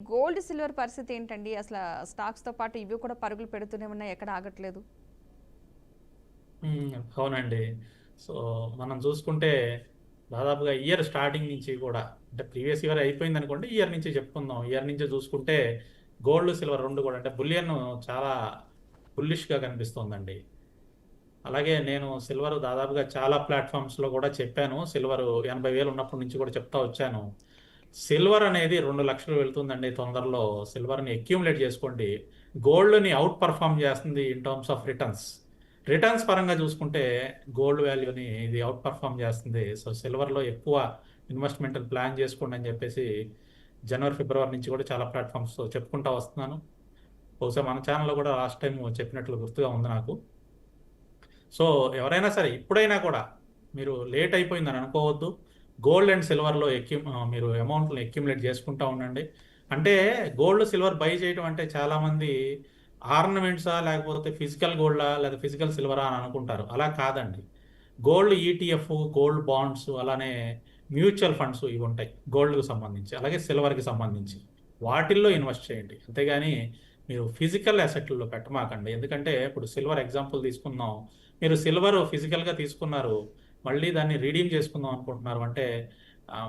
Gold silver పరిస్థితి ఏంటండి? అసలు స్టాక్స్తో పాటు ఇవి కూడా పరుగులు పెడుతూనే ఉన్నాయి. ఎక్కడ ఆగట్లేదు. అవునండి. సో మనం చూసుకుంటే దాదాపుగా ఇయర్ స్టార్టింగ్ నుంచి కూడా అంటే ప్రీవియస్ ఇయర్ అయిపోయింది అనుకోండి ఇయర్ నుంచి చెప్పుకుందాం. ఇయర్ నుంచి చూసుకుంటే గోల్డ్ సిల్వర్ రెండు కూడా అంటే బులియన్ చాలా బుల్లిష్గా కనిపిస్తోందండి. అలాగే నేను సిల్వర్ దాదాపుగా చాలా ప్లాట్ఫామ్స్లో కూడా చెప్పాను. సిల్వర్ ఎనభై వేలు ఉన్నప్పటి నుంచి కూడా చెప్తా వచ్చాను. సిల్వర్ అనేది రెండు లక్షలు వెళ్తుందండి తొందరలో. సిల్వర్ని అక్యూములేట్ చేసుకోండి. గోల్డ్ని అవుట్ పర్ఫామ్ చేస్తుంది in terms of returns returns పరంగా చూసుకుంటే గోల్డ్ వాల్యూని ఇది అవుట్ పర్ఫామ్ చేస్తుంది. సో సిల్వర్లో ఎక్కువ ఇన్వెస్ట్మెంట్ ప్లాన్ చేసుకోండి అని చెప్పేసి జనవరి ఫిబ్రవరి నుంచి కూడా చాలా ప్లాట్ఫామ్స్ చెప్పుకుంటా వస్తున్నాను. బహుశా మన ఛానల్లో కూడా లాస్ట్ టైం చెప్పినట్లు గుర్తుగా ఉంది నాకు. సో ఎవరైనా సరే ఇప్పుడైనా కూడా మీరు లేట్ అయిపోయిందని అనుకోవద్దు. గోల్డ్ అండ్ సిల్వర్లో ఎక్యూ మీరు అమౌంట్ని అక్యుములేట్ చేసుకుంటా ఉండండి. అంటే గోల్డ్ సిల్వర్ బై చేయడం అంటే చాలామంది ఆర్నమెంట్సా లేకపోతే ఫిజికల్ గోల్డా లేదా ఫిజికల్ సిల్వరా అని అనుకుంటారు. అలా కాదండి. గోల్డ్ ఈటీఎఫ్ గోల్డ్ బాండ్స్ అలానే మ్యూచువల్ ఫండ్స్ ఇవి ఉంటాయి గోల్డ్కు సంబంధించి అలాగే సిల్వర్కి సంబంధించి. వాటిల్లో ఇన్వెస్ట్ చేయండి. అంతేగాని మీరు ఫిజికల్ అసెట్లలో పెట్టమాకండి. ఎందుకంటే ఇప్పుడు సిల్వర్ ఎగ్జాంపుల్ తీసుకుందాం. మీరు సిల్వర్ ఫిజికల్గా తీసుకున్నారు మళ్ళీ దాన్ని రీడీమ్ చేసుకుందాం అనుకుంటున్నారు. అంటే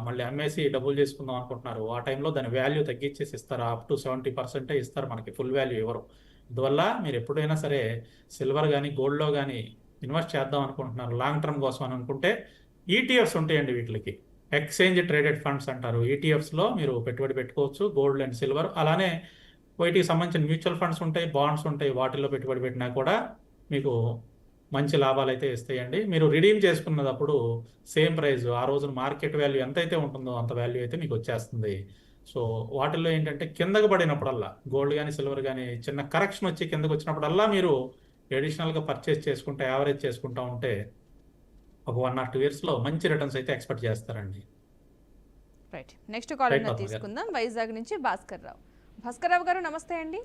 మళ్ళీ అమ్మేసి డబ్బులు చేసుకుందాం అనుకుంటున్నారు. ఆ టైంలో దాని వాల్యూ తగ్గించేసి ఇస్తారు? అప్ టు సెవెంటీ పర్సెంటే ఇస్తారు మనకి ఫుల్ వాల్యూ ఇవ్వరు అందువల్ల మీరు ఎప్పుడైనా సరే సిల్వర్ కానీ గోల్డ్లో కానీ ఇన్వెస్ట్ చేద్దాం అనుకుంటున్నారు. లాంగ్ టర్మ్ కోసం అని అనుకుంటే ఈటీఎఫ్స్ ఉంటాయండి వీటికి. ఎక్స్చేంజ్ ట్రేడెడ్ ఫండ్స్ అంటారు. ఈటీఎఫ్స్లో మీరు పెట్టుబడి పెట్టుకోవచ్చు గోల్డ్ అండ్ సిల్వర్. అలానే వీటికి సంబంధించిన మ్యూచువల్ ఫండ్స్ ఉంటాయి బాండ్స్ ఉంటాయి. వాటిల్లో పెట్టుబడి పెట్టినా కూడా మీకు మంచి లాభాలు అయితే ఇస్తాయండి. మీరు రిడీమ్ చేసుకున్నప్పుడు సేమ్ ప్రైస్ ఆ రోజున మార్కెట్ వాల్యూ ఎంతైతే ఉంటుందో అంత వాల్యూ అయితే మీకు వచ్చేస్తుంది. సో వాటిల్లో ఏంటంటే కిందకు పడినప్పుడల్లా గోల్డ్ కానీ సిల్వర్ కానీ చిన్న కరెక్షన్ వచ్చి కిందకు వచ్చినప్పుడల్లా మీరు అడిషనల్గా పర్చేస్ చేసుకుంటే యావరేజ్ చేసుకుంటా ఉంటే ఒక వన్ ఆర్ టూ ఇయర్స్లో మంచి రిటర్న్స్ అయితే ఎక్స్పెక్ట్ చేస్తారండి. Right next call. తీసుకుందాం. వైజాగ్ నుంచి భాస్కర్ రావు. భాస్కర్ రావు గారు నమస్తే అండి.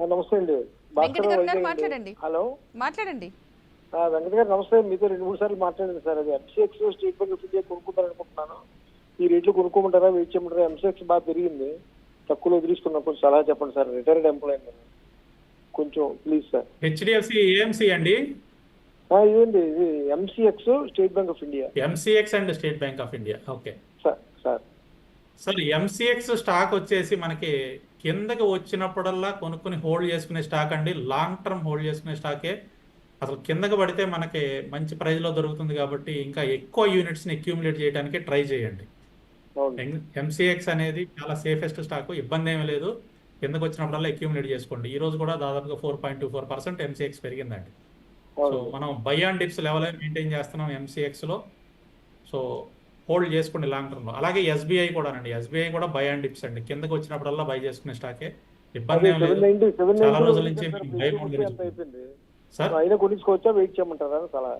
నమస్తే అండి. మాట్లాడండి. హలో. మాట్లాడండి. వెంకట్ గారు నమస్తే. మీతో రెండు మూడు సార్లు మాట్లాడాను సార్. అది MCX State Bank of India కొనుక్కుంటారు అనుకుంటున్నాను ఈ రేట్లు కొనుక్కోమంటారా వెయిట్ చేయమంటారా? ఎంసీఎక్స్ బాగా పెరిగింది. తక్కువలో వదిలిస్తున్నాను కొంచెం సలహా చెప్పండి సార్. రిటైర్డ్ ఎంప్లాయీ కొంచెం ప్లీజ్ సార్. హెచ్డిఎఫ్సి ఏఎంసి అండి? ఇదండి. ఇది MCX State Bank of India. MCX and State Bank of India. Okay. Sir sir. Sir MCX stock వచ్చేసి మనకి కిందకి వచ్చినప్పుడల్లా కొనుక్కొని హోల్డ్ చేసుకునే స్టాక్ అండి. లాంగ్ టర్మ్ హోల్డ్ చేసుకునే స్టాకే. అసలు కిందకి పడితే మనకి మంచి ప్రైస్లో దొరుకుతుంది కాబట్టి ఇంకా ఎక్కువ యూనిట్స్ని అక్యూములేట్ చేయడానికి ట్రై చేయండి. ఎంసీఎక్స్ అనేది చాలా సేఫెస్ట్ స్టాక్ ఇబ్బంది ఏమీ లేదు. కిందకి వచ్చినప్పుడల్లా అక్యూములేట్ చేసుకోండి. ఈ రోజు కూడా దాదాపుగా four point two four percent MCX పెరిగిందండి. సో మనం buy and dips level maintain చేస్తున్నాం MCX లో సో హోల్డ్ చేసుకోండి లాంగ్ టర్మ్లో అలాగే ఎస్బీఐ కూడా అండి ఎస్బీఐ కూడా బై అండ్ డిప్స్ అండి. కిందకి వచ్చినప్పుడల్లా బై చేసుకునే స్టాకే. ఇబ్బంది ఏం లేదు. చాలా రోజుల నుంచి మేము సార్? అయినా కొనుక్కోవచ్చా వెయిట్ చేయమంటారా? సలహా.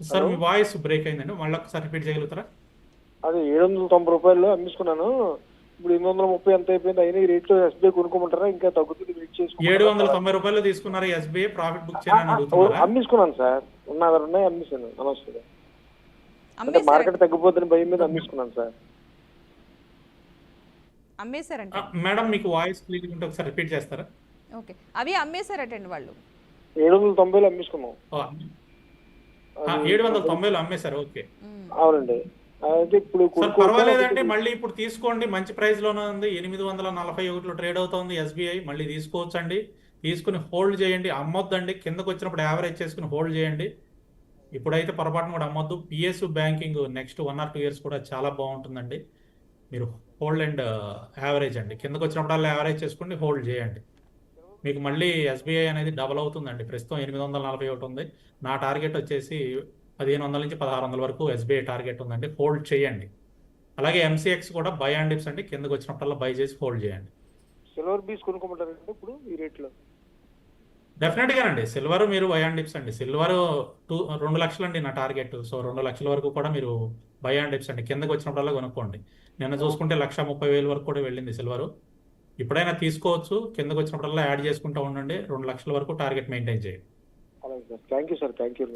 సార్? మీ వాయిస్ బ్రేక్ అయిందండి. మళ్ళీ ఒకసారి రిపీట్ చేయగలుగుతారా? అదే ఏడు వందల తొంభై రూపాయలు అమ్మేసుకున్నాను ఇప్పుడు ఎనిమిది వందల ముప్పై ఎంత అయిపోయింది? అయినా ఈ రేట్లో ఎస్బీఐ కొనుక్కోమంటారా? ఇంకా తగ్గుతుంది వెయిట్ చేసుకుంటారా? ఏడు వందల తొంభై రూపాయలు తీసుకున్నారు ఎస్బీఐ. ప్రాఫిట్ బుక్ అడుగుతున్నారా. అమ్మేసుకున్నాను సార్. ఉన్న దగ్గర ఉన్నాయి అమ్మేసాను అనవసరం అంటే మార్కెట్ తగ్గిపోతున్న భయం మీద అమ్మేసుకున్నాను సార్. అమ్మేశారంట. మేడం మీకు వాయిస్ క్లియర్ ఉంటే ఒకసారి రిపీట్ చేస్తారా? ఓకే. అవి అమ్మేశారటండి వాళ్ళు? ఏడు వందల తొంభైలో అమ్మేసుకున్నాం ఏడు వందల తొంభైలో అమ్మేశారు. ఓకే. అవునండి. అయితే ఇప్పుడు? పర్వాలేదండి మళ్ళీ ఇప్పుడు తీసుకోండి మంచి ప్రైస్లోనే ఉంది. ఎనిమిది వందల నలభై ఒకటిలో ట్రేడ్ అవుతోంది ఎస్బీఐ. మళ్ళీ తీసుకోవచ్చండి. తీసుకుని హోల్డ్ చేయండి అమ్మొద్దండి. కిందకు వచ్చినప్పుడు యావరేజ్ చేసుకుని హోల్డ్ చేయండి. ఇప్పుడైతే పొరపాటున కూడా అమ్మొద్దు. PS banking next one or two years కూడా చాలా బాగుంటుందండి. మీరు హోల్డ్ అండ్ యావరేజ్ అండి. కిందకు వచ్చినప్పుడల్లా యావరేజ్ చేసుకోండి హోల్డ్ చేయండి. మీకు మళ్ళీ ఎస్బీఐ అనేది డబల్ అవుతుందండి. ప్రస్తుతం ఎనిమిది వందల నలభై ఒకటి ఉంది. నా టార్గెట్ వచ్చేసి పదిహేను వందల నుంచి పదహారు వందల వరకు ఎస్బీఐ టార్గెట్ ఉందండి. హోల్డ్ చేయండి. అలాగే ఎంసీఎక్స్ కూడా బై అండ్ డిప్స్ అండి. కిందకు వచ్చినప్పుడల్లా బై చేసి హోల్డ్ చేయండి. సిల్వర్ బీస్ ఇప్పుడు ఈ రేట్లో డెఫినెట్గా అండి. సిల్వర్ మీరు బై అండ్ డిప్స్ అండి. సిల్వర్ టూ రెండు లక్షలు అండి నా టార్గెట్ సో రెండు లక్షల వరకు కూడా మీరు బై అండ్ డిప్స్ అండి. కిందకు వచ్చినప్పుడల్లా కొనుక్కోండి. నిన్న చూసుకుంటే లక్ష ముప్పై వేలు వరకు కూడా వెళ్ళింది సిల్వర్ ఇప్పుడైనా తీసుకోవచ్చు. కిందకు వచ్చినప్పుడల్లా యాడ్ చేసుకుంటూ ఉండండి. రెండు లక్షల వరకు టార్గెట్ మెయింటైన్ చేయండి. అలాగే sir. Thank you sir thank you